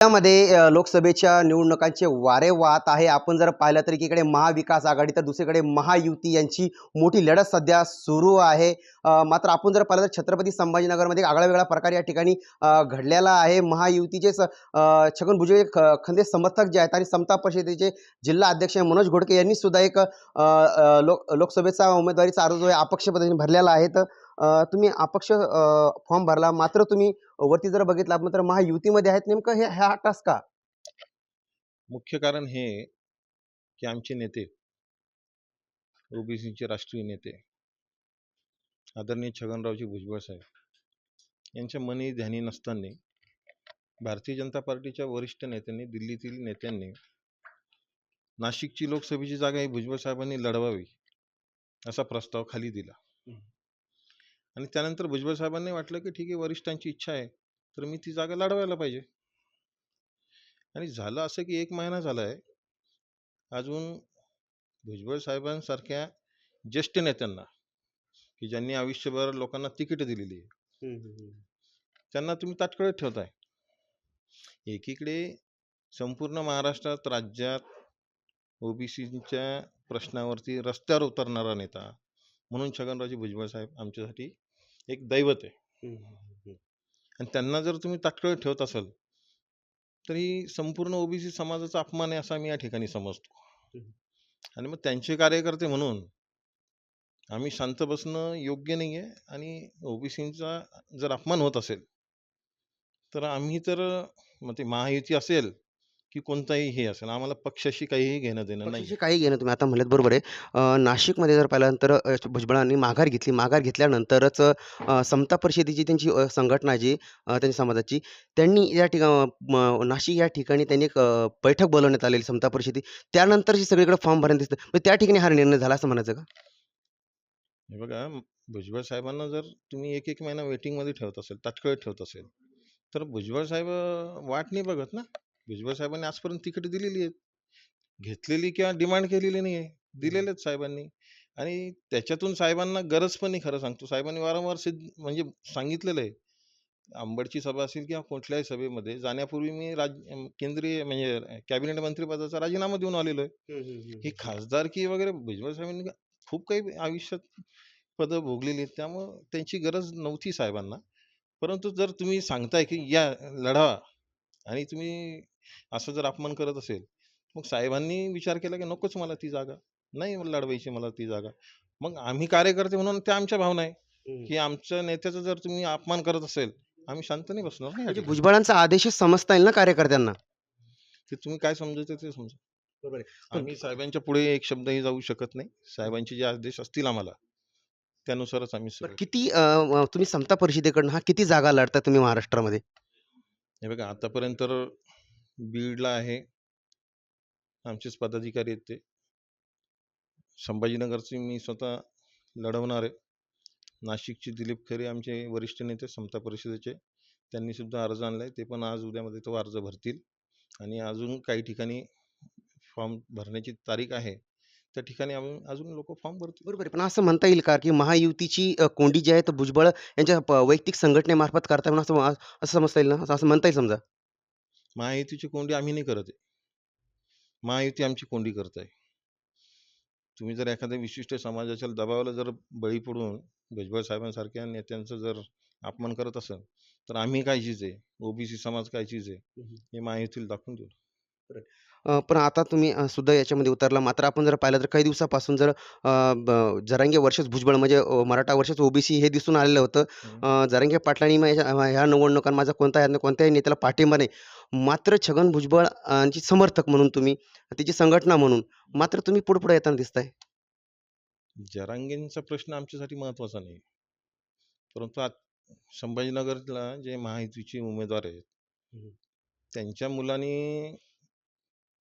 त्यामध्ये लोकसभेच्या निवडणुकांचे वारे वाहत आहे. आपण जर पाहिलं तर एकीकडे महाविकास आघाडी तर दुसरीकडे महायुती यांची मोठी लढत सध्या सुरू आहे. मात्र आपण जर पाहिलं तर छत्रपती संभाजीनगरमध्ये आगळा वेगळा प्रकार या ठिकाणी घडलेला आहे. महायुतीचे छगन भुजबळ ख- खंदे समर्थक जे आहेत आणि समता परिषदेचे जिल्हा अध्यक्ष मनोज घोडके यांनी सुद्धा एक लोक लोकसभेचा उमेदवारीचा अर्ज जो आहे अपक्ष पद्धतीने भरलेला आहे. तर तुम्ही अपक्ष फॉर्म भरला. मात्र तुम्ही वरती जर बघितला मात्र महायुतीमध्ये आहेत नेमकं हे ह्या टास्क का? मुख्य कारण हे की आमचे नेते ओबीसीचे राष्ट्रीय नेते आदरणीय छगनरावजी भुजबळ साहेब यांच्या मनी ध्यानी नसताना भारतीय जनता पार्टीच्या वरिष्ठ नेत्यांनी दिल्लीतील नेत्यांनी नाशिकची लोकसभेची जागा ही भुजबळ साहेबांनी लढवावी असा प्रस्ताव खाली दिला. आणि त्यानंतर भुजबळ साहेबांनी वाटलं की ठीक आहे वरिष्ठांची इच्छा आहे तर मी ती जागा लढवायला पाहिजे. आणि झालं असं की एक महिना झाला आहे. अजून भुजबळ साहेबांसारख्या ज्येष्ठ नेत्यांना की ज्यांनी आयुष्यभर लोकांना तिकीट दिलेली आहे त्यांना तुम्ही ताटकळत ठेवताय. एकीकडे संपूर्ण महाराष्ट्रात राज्यात ओबीसीच्या प्रश्नावरती रस्त्यावर उतरणारा नेता म्हणून छगनरावजी भुजबळ साहेब आमच्यासाठी एक दैवत आहे. आणि त्यांना जर तुम्ही ताटकळत ठेवत असाल तर ही संपूर्ण ओबीसी समाजाचा अपमान आहे असा मी या ठिकाणी समजतो. आणि मग त्यांचे कार्यकर्ते म्हणून आम्ही शांत बसणं योग्य नाही आहे आणि ओबीसींचा जर अपमान होत असेल तर आम्ही तर मग ते महायुती असेल की कोणताही हे असेल. आम्हाला पक्षाशी काहीही घेणं देणं नाही पक्षाशी काही घेणं तुम्ही आता म्हणलेत बरोबर आहे. अ, नाशिकमध्ये जर पाहिल्यानंतर अ, भुजबळांनी माघार घेतली. माघार घेतल्यानंतरच अ, समता परिषदेची त्यांची अ, संघटना जी अ, त्यांच्या समाजाची त्यांनी या ठिकाणी नाशिक या ठिकाणी त्यांनी एक अ, बैठक बोलवण्यात आलेली समता परिषदेची. त्यानंतरची सगळीकडे फॉर्म भरण्यात दिसतं. म्हणजे त्या ठिकाणी हा निर्णय झाला असं म्हणायचं का? हे बघा भुजबळ साहेबांना जर तुम्ही एक एक महिना वेटिंगमध्ये ठेवत असेल ताटकळत ठेवत असेल तर भुजबळ साहेब अं, वाट नाही बघत ना? भुजबळ साहेबांनी आजपर्यंत तिकीट दिलेली आहेत. घेतलेली किंवा डिमांड केलेली नाही आहे दिलेले आहेत साहेबांनी. आणि त्याच्यातून साहेबांना गरज पण नाही खरं सांगतो. साहेबांनी वारंवार सिद्ध म्हणजे सांगितलेलं आहे. अंबडची सभा असेल किंवा कुठल्याही सभेमध्ये जाण्यापूर्वी मी राज केंद्रीय म्हणजे कॅबिनेट मंत्रीपदाचा राजीनामा देऊन आलेलो आहे. ही खासदारकी वगैरे भुजबळ साहेबांनी खूप काही आयुष्यात पदं भोगलेली आहेत. त्यामुळं त्यांची गरज नव्हती साहेबांना. परंतु जर तुम्ही सांगताय की या लढा आणि तुम्ही असं जर अपमान करत असेल मग साहेबांनी विचार केला की नकोच मला ती जागा. नाही लढवायची मला ती जागा. मग आम्ही कार्यकर्ते म्हणून त्या आमच्या भावना आहे की आमच्या नेत्याचा जर तुम्ही अपमान करत असेल आम्ही शांत नाही बसणार म्हणजे. भुजबळांचा आदेशच समजता येईल ना कार्यकर्त्यांना? ते तुम्ही काय समजायचं ते समजा. बरोबर आम्ही साहेबांच्या पुढे एक शब्दही जाऊ शकत नाही. साहेबांचे जे आदेश असतील आम्हाला त्यानुसारच आम्ही किती तुम्ही समता परिषदेकडनं हा किती जागा लढता तुम्ही महाराष्ट्रामध्ये? हे बघा आतापर्यंत तर बीडला आहे. आमचेच पदाधिकारी आहेत ते. संभाजीनगरचे मी स्वतः लढवणार आहे. नाशिकचे दिलीप खरे आमचे वरिष्ठ नेते समता परिषदेचे. त्यांनी सुद्धा अर्ज आहे ते पण आज उद्यामध्ये तो अर्ज भरतील. आणि अजून काही ठिकाणी फॉर्म भरण्याची तारीख आहे. त्या ठिकाणी आम्ही अजून लोक फॉर्म भरतील. बरोबर आहे. पण असं म्हणता येईल का की महायुतीची अ, कोंडी जी आहे तर भुजबळ यांच्या प- वैयक्तिक संघटनेमार्फत करता येईल असं असं समजता येईल ना? असं- असं म्हणता येईल समजा? महायुतीची कोंडी आम्ही नाही करत आहे. महायुती आमची कोंडी करत आहे तुम्ही जर एखाद्या विशिष्ट समाजाच्या दबावाला जर बळी पडून भुजबळ साहेबांसारख्या नेत्यांचं जर अपमान करत असाल तर आम्ही काय चीज आहे? ओबीसी समाज काय चीज आहे? हम्म. हे महायुतीला दाखवून देऊ. पण आता तुम्ही सुद्धा याच्यामध्ये उतरला. मात्र आपण जर पाहिलं तर काही दिवसापासून जर जरांगे वर्षच भुजबळ म्हणजे मराठा वर्षच ओबीसी हे दिसून आलेलं होतं. जरांगे पाटलांनी ह्या निवडणुकांत माझा कोणता कोणत्याही नेत्याला पाठिंबा नाही. मात्र छगन भुजबळ यांची समर्थक म्हणून तुम्ही त्याची संघटना म्हणून मात्र तुम्ही पुढे पुढे येताना दिसताय. जरांगेंचा प्रश्न आमच्यासाठी महत्त्वाचा नाही. परंतु आत- संभाजीनगरला जे महायुतीचे उमेदवार आहेत. त्यांच्या मुलांनी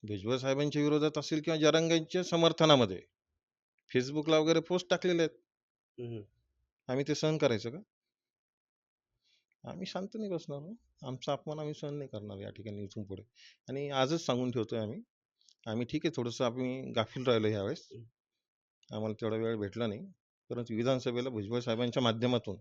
भुजबळ साहेबांच्या विरोधात असेल किंवा जरांगेंच्या समर्थनामध्ये. फेसबुकला वगैरे पोस्ट टाकलेले आहेत. आम्ही ते सहन करायचं का? आम्ही शांत नाही बसणार हो. आमचा अपमान आम्ही सहन नाही करणार या ठिकाणी इथून पुढे. आणि आजच सांगून ठेवतोय आम्ही. आम्ही ठीक आहे थोडंसं आम्ही गाफील राहिलो ह्यावेळेस. आम्हाला तेवढा वेळ भेटला नाही. परंतु विधानसभेला भुजबळ साहेबांच्या माध्यमातून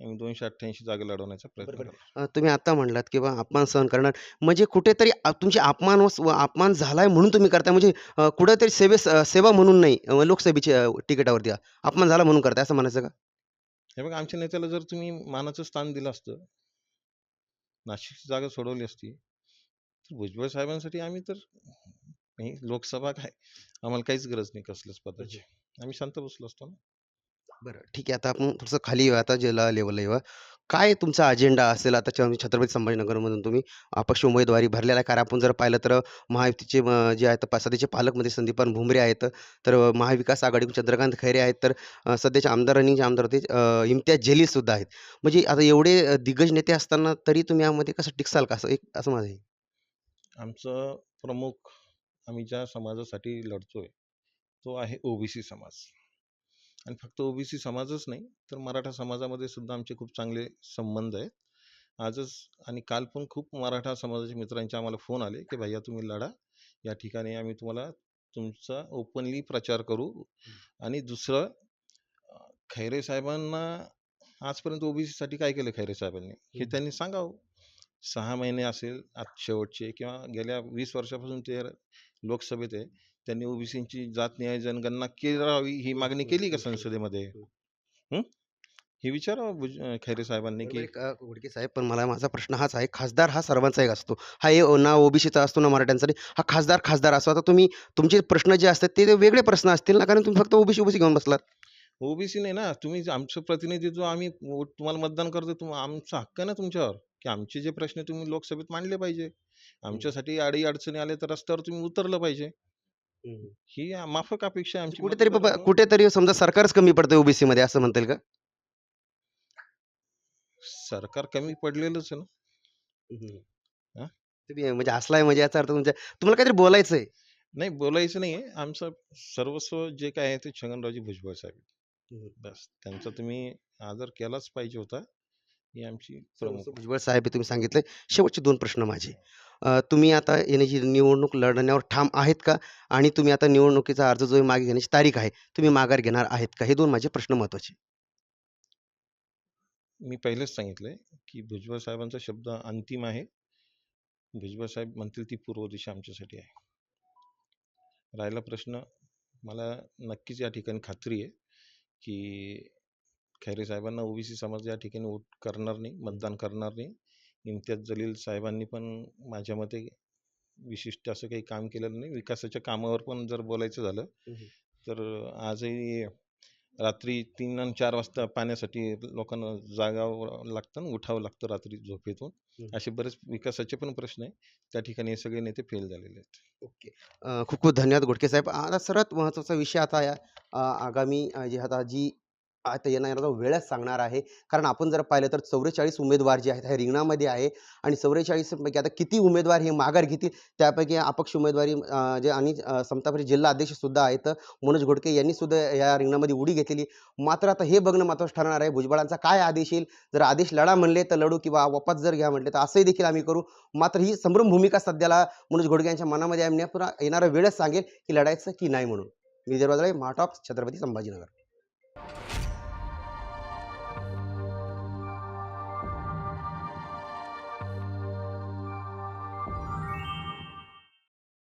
आम्ही दोनशे अठ्ठ्याऐंशी जागा लढवण्याचा प्रयत्न बरोबर. करू अ, तुम्ही आता म्हणलात की बा अपमान सहन करणार. म्हणजे कुठेतरी तुमची अपमान व अपमान झालाय म्हणून तुम्ही करताय. म्हणजे अ, कुठेतरी सेवेस अ, सेवा म्हणून नाही अ, लोकसभेच्या अ, तिकिटावरती अपमान झाला म्हणून करताय असं म्हणायचं का? हे बघा आमच्या नेत्याला जर तुम्ही मानाचं स्थान दिलं असतं नाशिकची जागा सोडवली असती तर भुजबळ साहेबांसाठी आम्ही तर ही लोकसभा काय? आम्हाला काहीच गरज नाही कसल्याच पदाची. आम्ही शांत बसलो असतो ना. बरं ठीक आहे. आता आपण थोडंसं खाली येऊ आता जिल्हा लेवलला येऊ काय तुमचा अजेंडा असेल आता छ- छत्रपती संभाजीनगरमधून तुम्ही? अपक्ष उमेदवारी भरलेला आहे. कारण आपण जर पाहिलं तर महायुतीचे जे आहेत सध्याचे पालकमध्ये संदीपान भुमरे आहेत. तर महाविकास आघाडीकडून चंद्रकांत खैरे आहेत. तर अ, सध्याचे आमदार आणि जे आमदार होते अ, इम्तियाज जलील सुद्धा आहेत. म्हणजे आता एवढे अ, दिग्गज नेते असताना तरी तुम्ही यामध्ये कसं टिकसाल का असं? एक असं माझं आहे. आमचं प्रमुख आम्ही ज्या समाजासाठी लढतोय तो आहे ओबीसी समाज. आणि फक्त ओबीसी समाजच नाही तर मराठा समाजामध्ये सुद्धा आमचे खूप चांगले संबंध आहेत. आजच आणि काल पण खूप मराठा समाजाच्या मित्रांचे आम्हाला फोन आले की भैया तुम्ही लढा या ठिकाणी आम्ही तुम्हाला तुमचा ओपनली प्रचार करू. आणि दुसरं खैरे साहेबांना आजपर्यंत ओबीसीसाठी काय केलं खैरे साहेबांनी? हे. त्यांनी सांगावं. सहा महिने असेल आज शेवटचे किंवा गेल्या वीस वर्षापासून ते लोकसभेत आहे. त्यांनी ओबीसीची जात न्याय जनगणना करावी ही मागणी केली का संसदेमध्ये? हं? हे? अं, खैरे साहेबांनी बरोबर की आहे का, घोडके साहेब? पण मला माझा प्रश्न हाच आहे खासदार हा सर्वांचा एक असतो. हा ए ना ओबीसीचा असतो ना मराठ्यांसाठी हा खासदार खासदार असतो आता तुम्ही तुमचे प्रश्न जे असतात ते ते वेगळे प्रश्न असतील ना कारण तुम्ही फक्त ओबीसी ओबीसी घेऊन बसलात. ओबीसी नाही ना तुम्ही आमचं प्रतिनिधित्व आम्ही वोट- तुम्हाला मतदान करतो तुम आमचा हक्क आहे ना तुमच्यावर की आमचे जे प्रश्न तुम्ही लोकसभेत मांडले पाहिजे. आमच्यासाठी अडी अडचणी आले तर रस्त्यावर तुम्ही उतरलं पाहिजे. ही. माफक अपेक्षा आहे आमची कुठेतरी बाबा मतदारांकडून. कुठेतरी समजा सरकारच कमी पडतं ओबीसी मध्ये असं म्हणता येईल का? सरकार कमी पडलेलंच आहे ना. हा? तुम्ही म्हणजे असलाय म्हणजे याचा अर्थ तुमच्या तुम्हाला काहीतरी बोलायचं आहे नाही बोलायचं नाहीये. आमचं सर्वस्व जे काय आहे ते छगनरावजी भुजबळ साहेब बस. त्यांचा तुम्ही आदर केलाच पाहिजे होता. ही आमची प्रमुख भुजबळ साहेब हे तुम्ही सांगितले शेवटचे दोन प्रश्न माझे. तुम्ही आता येण्याची निवडणूक लढण्यावर ठाम आहेत का? आणि तुम्ही आता निवडणुकीचा अर्ज जो मागे घेण्याची तारीख आहे तुम्ही माघार घेणार आहेत का? हे दोन माझे प्रश्न महत्त्वाचे मी पहिलेच सांगितलंय की भुजबळ साहेबांचा शब्द अंतिम आहे. भुजबळ साहेब म्हणतील ती पूर्व दिशा आमच्यासाठी आहे. राहिला प्रश्न मला नक्कीच या ठिकाणी खात्री आहे की खैरे साहेबांना ओबीसी समाज या ठिकाणी वोट करणार नाही मतदान करणार नाही. इम्तियाज जलील साहेबांनी पण माझ्या मते विशिष्ट असं काही काम केलेलं नाही. विकासाच्या कामावर पण जर बोलायचं झालं. तर आजही रात्री तीन आणि चार वाजता पाण्यासाठी लोकांना जागावं लागतं उठावं लागतं रात्री झोपेतून. असे बरेच विकासाचे पण प्रश्न आहे. त्या ठिकाणी हे सगळे नेते फेल झालेले आहेत. ओके. खूप खूप धन्यवाद घोडके साहेब. आता सर्वात महत्त्वाचा विषय आता या आगामी जी आता जी आता येणारा जो वेळच सांगणार आहे. कारण आपण जर पाहिलं तर चौवेचाळीस उमेदवार जे आहेत हे रिंगणामध्ये आहे आणि चौवेचाळीसपैकी आता किती उमेदवार हे माघार घेतील त्यापैकी अपक्ष उमेदवारी जे आणि समतापरी जिल्हा अध्यक्ष सुद्धा आहेत. मनोज घोडके यांनी सुद्धा या रिंगणामध्ये उडी घेतलेली. मात्र आता हे बघणं महत्त्वाचं ठरणार आहे. भुजबळांचा काय आदेश येईल? जर आदेश लढा म्हणले तर लढू किंवा वापस जर घ्या म्हटले तर असंही देखील आम्ही करू. मात्र ही संभ्रम भूमिका सध्याला मनोज घोडके यांच्या मनामध्ये आम्ही पुन्हा येणारा वेळच सांगेल की लढायचं की नाही म्हणून. मी जर महाटॉप छत्रपती संभाजीनगर.